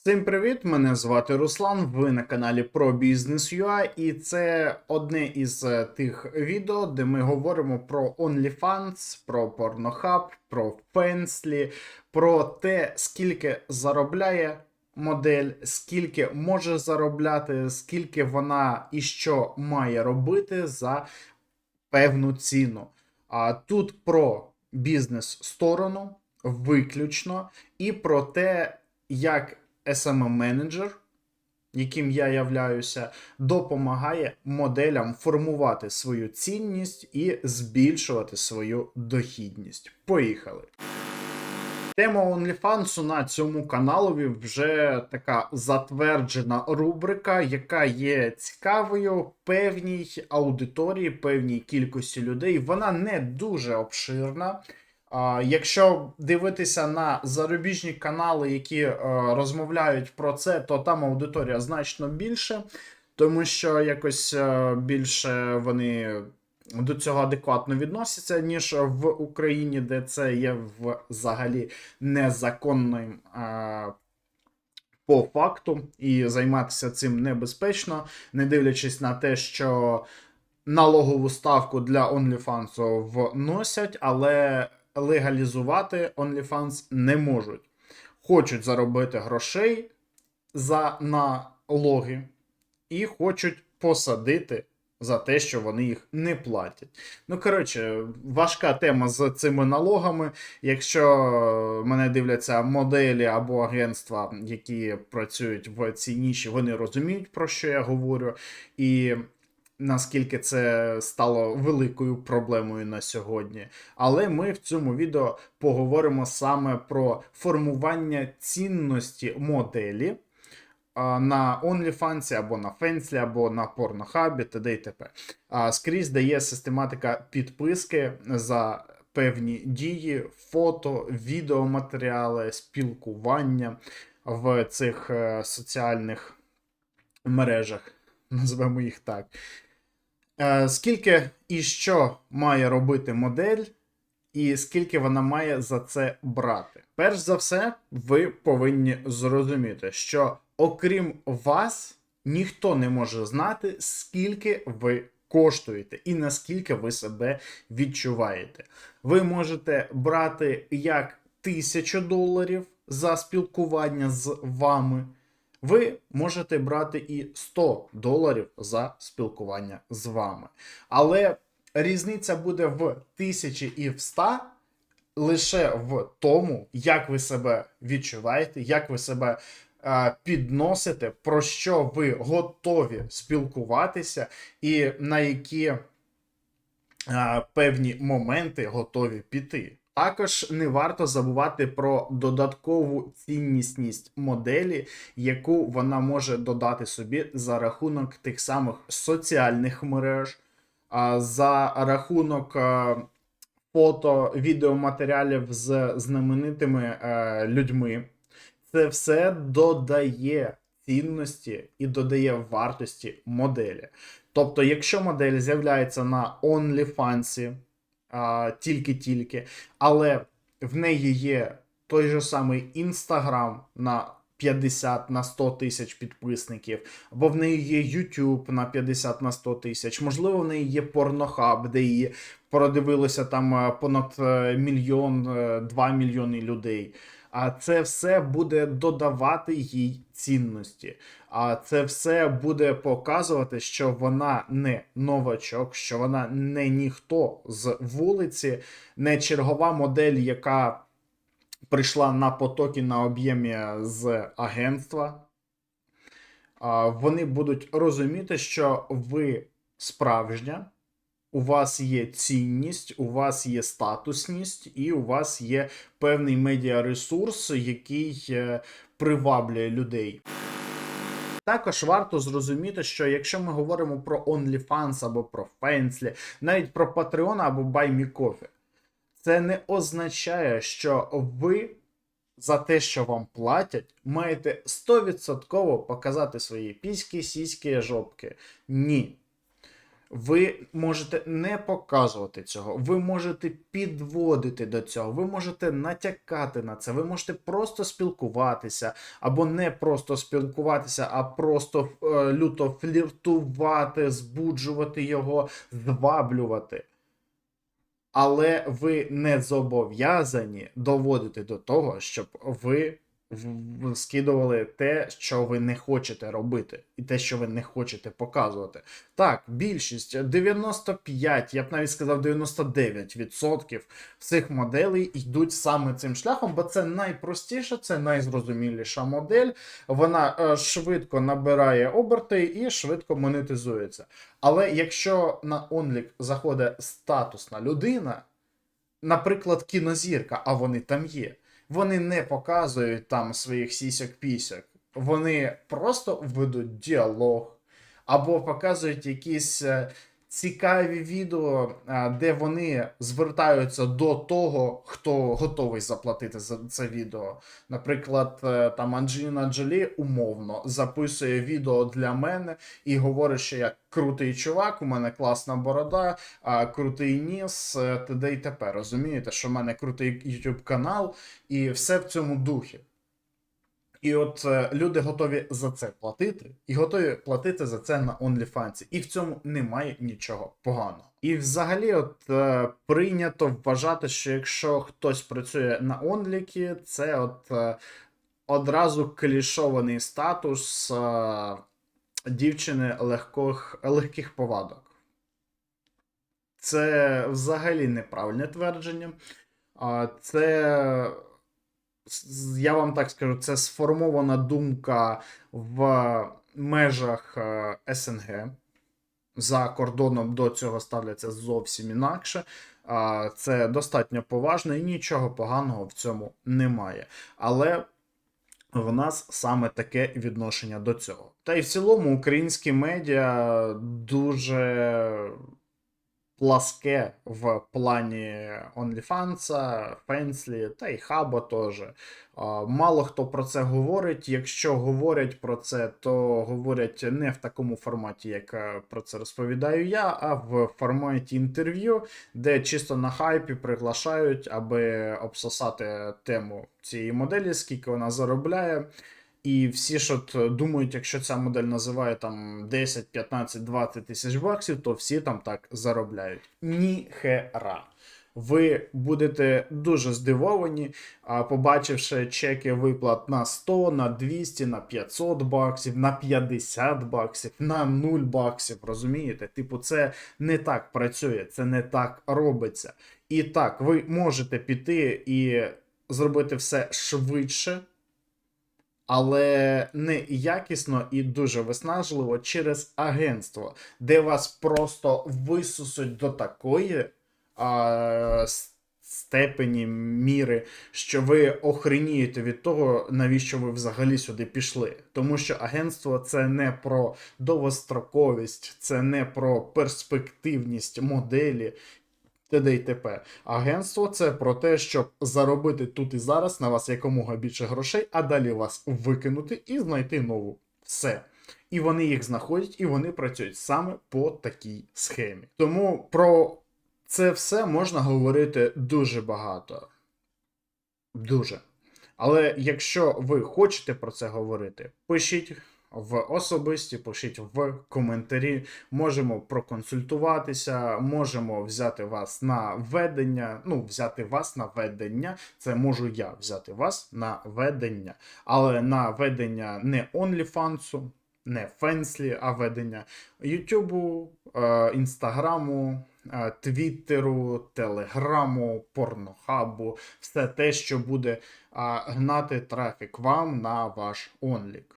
Всім привіт! Мене звати Руслан. Ви на каналі про Business.ua і це одне із е, тих відео, де ми говоримо про OnlyFans, про Pornhub, про Fansly, про те, скільки заробляє модель, скільки може заробляти, скільки вона і що має робити за певну ціну. А тут про бізнес-сторону виключно, і про те, як SMM-менеджер, яким я являюся, допомагає моделям формувати свою цінність і збільшувати свою дохідність. Поїхали! Тема OnlyFans на цьому каналові вже така затверджена рубрика, яка є цікавою певній аудиторії, певній кількості людей. Вона не дуже обширна. Якщо дивитися на зарубіжні канали, які е, розмовляють про це, то там аудиторія значно більше, тому що якось е, більше вони до цього адекватно відносяться, ніж в Україні, де це є взагалі незаконним е, по факту, і займатися цим небезпечно, не дивлячись на те, що налогову ставку для OnlyFans вносять, але легалізувати OnlyFans не можуть. Хочуть заробити грошей за налоги і хочуть посадити за те, що вони їх не платять. Ну, коротше, важка тема з цими налогами. Якщо мене дивляться моделі або агентства, які працюють в цій ніші, вони розуміють, про що я говорю. І наскільки це стало великою проблемою на сьогодні. Але ми в цьому відео поговоримо саме про формування цінності моделі на OnlyFans або на Фенслі, або на Порнохабі, т.д. і т.п. Скрізь дає систематика підписки за певні дії, фото, відеоматеріали, спілкування в цих е, соціальних мережах. Назвемо їх так. Е, Скільки і що має робити модель, і скільки вона має за це брати? Перш за все, ви повинні зрозуміти, що окрім вас, ніхто не може знати, скільки ви коштуєте і наскільки ви себе відчуваєте. Ви можете брати як тисячу доларів за спілкування з вами. Ви можете брати і 100 доларів за спілкування з вами. Але різниця буде в 1000 і в 100 лише в тому, як ви себе відчуваєте, як ви себе е, підносите, про що ви готові спілкуватися, і на які е, певні моменти готові піти. Також не варто забувати про додаткову ціннісність моделі, яку вона може додати собі за рахунок тих самих соціальних мереж, за рахунок е, фото, відеоматеріалів з знаменитими е, людьми. Це все додає цінності і додає вартості моделі. Тобто, якщо модель з'являється на OnlyFans, тільки-тільки, але в неї є той же самий Інстаграм на 50 на 100 тисяч підписників, або в неї є YouTube на 50 на 100 тисяч, можливо, в неї є порнохаб, де її продивилося там е, понад е, мільйон, е, два мільйони людей. А це все буде додавати їй цінності. А це все буде показувати, що вона не новачок, що вона не ніхто з вулиці, не чергова модель, яка прийшла на потоки на об'ємі з агентства. Вони будуть розуміти, що ви справжня. У вас є цінність, у вас є статусність, і у вас є певний медіаресурс, який е, приваблює людей. Також варто зрозуміти, що якщо ми говоримо про OnlyFans або про Fansly, навіть про Patreon або BuyMeCoffee, це не означає, що ви за те, що вам платять, маєте 100% показати свої піськи, сіськи, жопки. Ні. Ви можете не показувати цього, ви можете підводити до цього, ви можете натякати на це, ви можете просто спілкуватися, або не просто спілкуватися, а просто е, люто фліртувати, збуджувати його, зваблювати. Але ви не зобов'язані доводити до того, щоб ви скидували те, що ви не хочете робити, і те, що ви не хочете показувати. Так, більшість 95, я б навіть сказав 99% всіх моделей йдуть саме цим шляхом, бо це найпростіша, це найзрозуміліша модель. Вона е, швидко набирає оберти і швидко монетизується. Але якщо на онлік заходить статусна людина, наприклад, кінозірка, а вони там є, вони не показують там своїх сісьок-пісьок. Вони просто ведуть діалог або показують якісь е, цікаві відео, де вони звертаються до того, хто готовий заплатити за це відео. Наприклад, е, там Анджеліна Джолі умовно записує відео для мене і говорить, що я крутий чувак, у мене класна борода, крутий ніс, е, т.д. і т.п. Розумієте, що в мене крутий YouTube канал, і все в цьому духі. І от е, люди готові за це платити, і готові платити за це на OnlyFans. І в цьому немає нічого поганого. І взагалі, от е, прийнято вважати, що якщо хтось працює на онліки, це от е, одразу клішований статус е, дівчини легких, легких повадок. Це взагалі неправильне твердження. Це, я вам так скажу, це сформована думка в межах е, СНГ. За кордоном до цього ставляться зовсім інакше. Це достатньо поважно і нічого поганого в цьому немає. Але в нас саме таке відношення до цього. Та й в цілому українські медіа дуже пласке в плані OnlyFans, Фенслі та й Хаба теж. Мало хто про це говорить. Якщо говорять про це, то говорять не в такому форматі, як е, про це розповідаю я, а в форматі інтерв'ю, де чисто на хайпі приглашають, аби обсосати тему цієї моделі, скільки вона заробляє. І всі ж от думають, якщо ця модель називає там 10, 15, 20 тисяч баксів, то всі там так заробляють. Ніхера. Ви будете дуже здивовані, побачивши чеки виплат на 100, на 200, на 500 баксів, на 50 баксів, на 0 баксів. Розумієте? Типу, це не так працює, це не так робиться. І так, ви можете піти і зробити все швидше але не якісно і дуже виснажливо через агентство, де вас просто висусуть до такої а, степені міри, що ви охренієте від того, навіщо ви взагалі сюди пішли. Тому що агентство це не про довгостроковість, це не про перспективність моделі. т.д. і т.п. Агентство це про те, щоб заробити тут і зараз на вас якомога більше грошей, а далі вас викинути і знайти нову. Все. І вони їх знаходять, і вони працюють саме по такій схемі. Тому про це все можна говорити дуже багато. Дуже. Але якщо ви хочете про це говорити, пишіть в особисті, пишіть в коментарі. Можемо проконсультуватися, можемо взяти вас на ведення. Ну, взяти вас на ведення. Це можу я взяти вас на ведення. Але на ведення не OnlyFans, не Фенслі, а ведення Ютубу, е, Інстаграму, е, Твіттеру, Телеграму, Порнохабу, все те, що буде гнати трафік вам на ваш онлік.